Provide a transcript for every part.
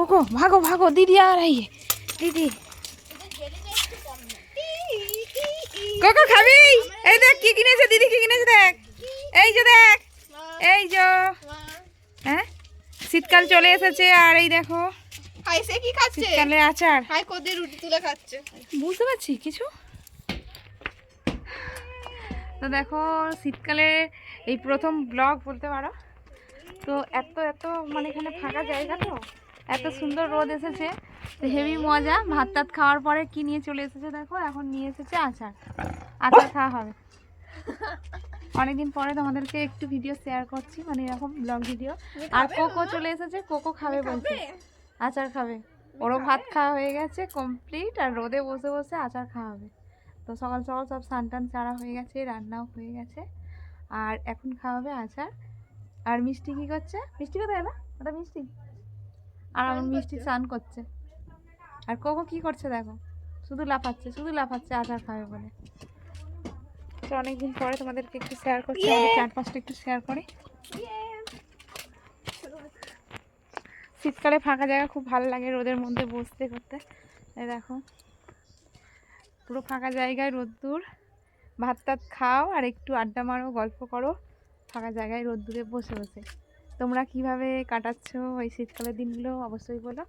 Cocoa ভাগো ভাগো দিদি আর এই দিদি। কোকো খাবি? এই দেখ কি কিনেছে দিদি কি কিনেছে দেখ। এই যে দেখ এই যে। হ্যাঁ? শীতকাল চলে এসেছে আর এই দেখো সে কি খাচ্ছে? শীতকালের আচার। হাই কোদে রুটি তুলে খাচ্ছে? বুঝতে পারছি কিছু? তো দেখো শীতকালে এই প্রথম ব্লগ বলতে পারো। তো এত এত মানে এখানে ফাঁকা জায়গা তো? এত সুন্দর রোদ এসেছে তো হেভি মজা। ভাত টাত খাওয়ার পরে কি নিয়ে চলে এসেছে দেখো এখন নিয়ে এসেছে আচার। আচার খাওয়া হবে। অনেকদিন পরে তোমাদেরকে একটু ভিডিও শেয়ার করছি মানে এরকম ব্লগ ভিডিও আর কোকো চলে এসেছে কোকো খাবে বলছে। আচার খাবে। ওরও ভাত খাওয়া হয়ে গেছে কমপ্লিট আর রোদে বসে বসে আচার খাওয়া হবে। তো সকাল সকাল সব স্নান টান চারা হয়ে গেছে রান্নাও হয়ে গেছে। আর এখন খাওয়াবে আচার। আর মিষ্টি কি করছে? মিষ্টি কোথায় না ওটা মিষ্টি? আর আমার মিষ্টি চান করছে। আর কোকো কি করছে দেখো? শুধু লাফাচ্ছে শুধু লাফাচ্ছে আচার খাবে বলে। তো অনেকদিন পরে তোমাদেরকে একটু শেয়ার করছি চার পাঁচটা একটু শেয়ার করে। শীতকালে ফাঁকা জায়গা খুব ভালো লাগে রোদের মধ্যে বসতে করতে। এই দেখো পুরো ফাঁকা জায়গায় রোদ্দুর। ভাত টাত খাও আর একটু আড্ডা মারো গল্প করো। ফাঁকা জায়গায় রোদ্দুরে বসে বসে। তোমরা কীভাবে কাটাচ্ছ ওই শীতকালের দিনগুলো অবশ্যই বলো।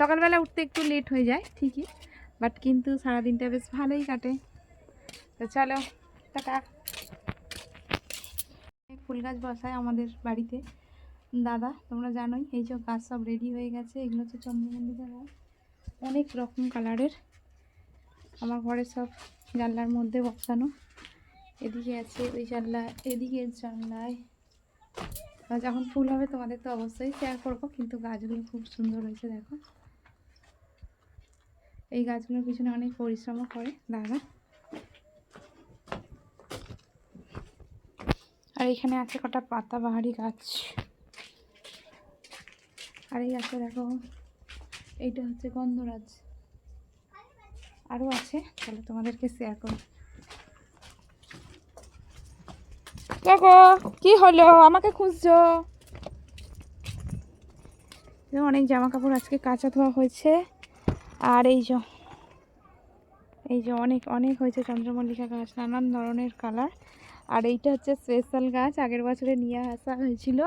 সকালবেলা উঠতে একটু লেট হয়ে যায়, ঠিকই বাট কিন্তু সারাদিনটা বেশ ভালোই কাটে। তো চলো, টাটা। ফুল গাছ বসায় আমাদের বাড়িতে। দাদা, তোমরা জানোই, এই যে গাছ সব রেডি হয়ে গেছে, এগুলো হচ্ছে চন্দ্রমল্লিকা গাছ। অনেক রকম কালারের আমার ঘরে সব জানলার মধ্যে বসানো। এদিকে আছে ওই জানলা, এদিকে জানলায় যখন ফুল হবে তোমাদের তো অবশ্যই শেয়ার করব, কিন্তু গাছগুলো খুব সুন্দর হয়েছে, দেখো। এই গাছগুলোর পিছনে অনেক পরিশ্রমও করে দাদা। আর এখানে আছে কটা পাতাবাহারি গাছ। আর এই গাছটা দেখো, এইটা হচ্ছে গন্ধরাজ। আরও আছে, তাহলে তোমাদেরকে শেয়ার করো দেখো, কি হলো? আমাকে খুঁজছো? অনেক জামা কাপড় আজকে কাঁচা ধোয়া হয়েছে। আর এই যে এই যে অনেক অনেক হয়েছে চন্দ্রমল্লিকা গাছ, নানান ধরনের কালার। আর এইটা হচ্ছে স্পেশাল গাছ, আগের বছরে নিয়ে আসা হয়েছিল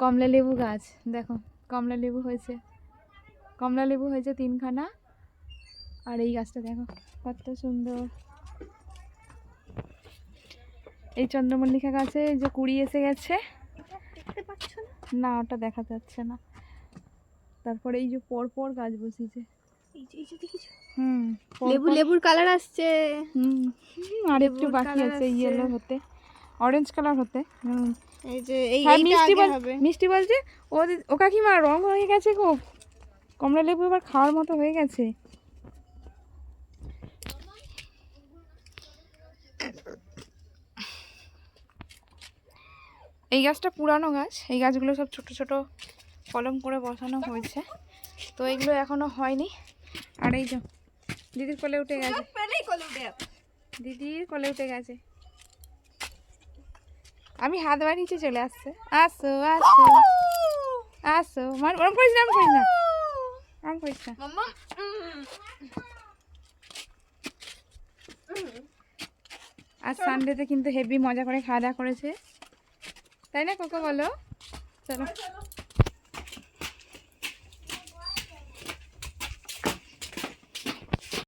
কমলা লেবু গাছ। দেখো, কমলা লেবু হয়েছে, কমলা লেবু হয়েছে তিনখানা। আর এই গাছটা দেখো কত সুন্দর। এই চন্দ্রমল্লিকা গাছে যে কুড়ি এসে গেছে। না ওটা দেখা যাচ্ছে না। তারপরে এই যে পরপর গাছ বসিয়েছে। হুম লেবু লেবুর কালার আসছে। হুম আর একটু বাকি আছে ইয়েলো হতে। অরেঞ্জ কালার হতে। হুম। এই যে এই হ্যাঁ মিষ্টি হবে। মিষ্টি বলছে ও ও কাকিমা রং হয়ে গেছে খুব কমলা লেবু এবার খাওয়ার মতো হয়ে গেছে। এই গাছটা পুরানো গাছ এই গাছগুলো সব ছোট ছোট কলম করে বসানো হয়েছে। তো এগুলো এখনও হয়নি। আর এই যে দিদির কোলে উঠে গেছে। দিদির কোলে উঠে গেছে। আমি হাত বাড়িয়েছি চলে আসছে। আসো আসো আসো। মান ওরম করিস না করিস না। করিস না। আর সানডেতে কিন্তু হেভি মজা করে খাওয়া দাওয়া করেছে। তাই না কোকো বলো? চলো।